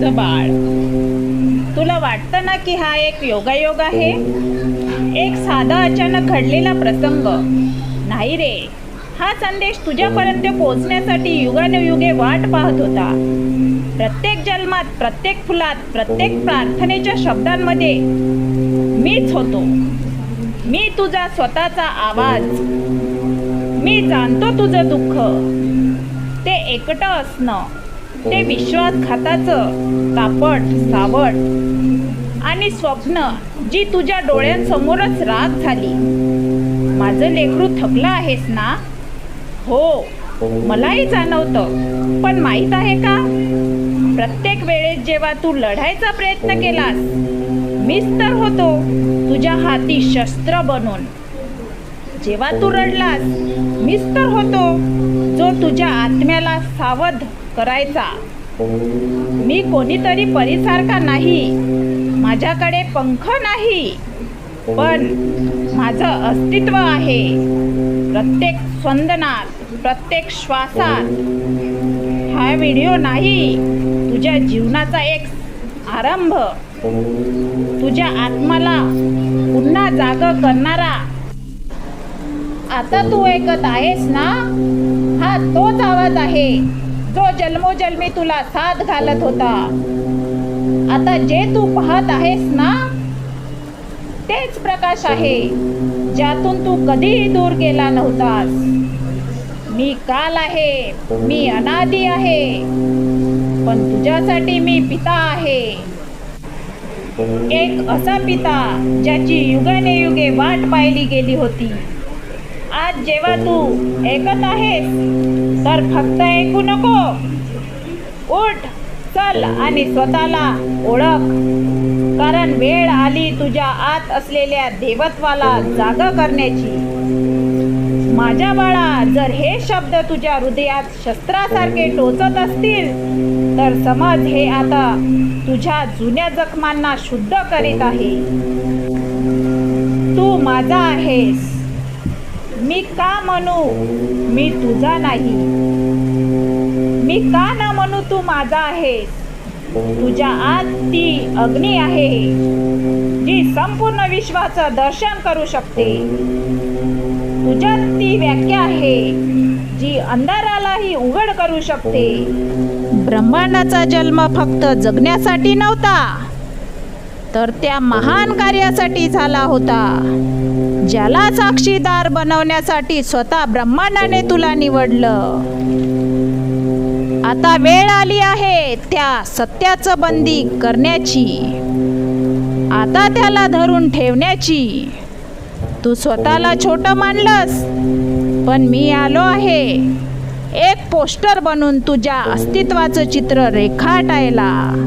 तुझं बाळ. तुला वाटतं ना की हा एक योगायोग आहे? एक साधा अचानक घडलेला प्रसंग. नाही रे. हा संदेश तुझ्यापर्यंत पोहोचण्यासाठी युगानुयुगे वाट पाहत होता. प्रत्येक जन्मात प्रत्येक फुलात प्रत्येक प्रार्थनेच्या शब्दांमध्ये मीच होतो. मी तुझा स्वतःचा आवाज. मी जाणतो तुझं दुःख. ते एकटं असणं. ते विश्वासघाताचं तापट सावट आणि स्वप्न जी तुझ्या डोळ्यांसमोरच राग झाली. माझं लेकरू थकलं आहेस ना? हो मलाही जाणवतं पण माहीत आहे का? प्रत्येक वेळेस जेव्हा तू लढायचा प्रयत्न केलास मीच तर होतो तुझ्या हाती शस्त्र बनून. जेव्हा तू रडलास मीच तर होतो जो तुझ्या आत्म्याला सावध करायचा. मी कोणीतरी परीसारखा नाही. माझ्याकडे पंख नाही. पण माझं अस्तित्व आहे. प्रत्येक स्पंदनात प्रत्येक श्वासात. हा व्हिडिओ नाही. तुझ्या जीवनाचा एक आरंभ. तुझ्या आत्माला पुन्हा जाग करणारा. आता तू ऐकत आहेस ना? हा तोच आवाज आहे. जो जन्मोजन्मी तुला साथ घालत होता आता जे तू पाहत आहेस ना तेच प्रकाश आहे ज्यातून तू कधीही दूर गेला नव्हतास. मी काल आहे मी अनादी आहे पण तुझ्यासाठी मी पिता आहे. एक असा पिता ज्याची युगाने युगे वाट पाहिली गेली होती. आज जेव्हा तू ऐकत आहेस तर फक्त ऐकू नको. उठ चल आणि स्वतःला ओळख. कारण वेळ आली तुझ्या आत असलेल्या देवत्वाला जाग करण्याची. माझ्या बाळा जर हे शब्द तुझ्या हृदयात शस्त्रासारखे टोचत असतील तर समज हे आता तुझ्या जुन्या जखमांना शुद्ध करीत आहे. तू माझा आहेस. मी का म्हणू? मी तुझा नाही. मी का ना म्हणू तू माझा आहेस? तुझ्या आत ती अग्नी आहे जी संपूर्ण विश्वाचं दर्शन करू शकते. तुझ्यात ती व्याख्या आहे जी अंधारालाही उघड करू शकते. ब्रह्मांडाचा जन्म फक्त जगण्यासाठी नव्हता. तर त्या महान कार्यासाठी झाला होता ज्याला साक्षीदार बनवण्यासाठी स्वतः ब्रह्मांडाने तुला निवडलं. आता वेळ आली आहे त्या सत्याचं बंदी करण्याची. आता त्याला धरून ठेवण्याची. तू स्वतःला छोटं मानलंस पण मी आलो आहे. एक पोस्टर बनून तुझ्या अस्तित्वाचं चित्र रेखाटायला.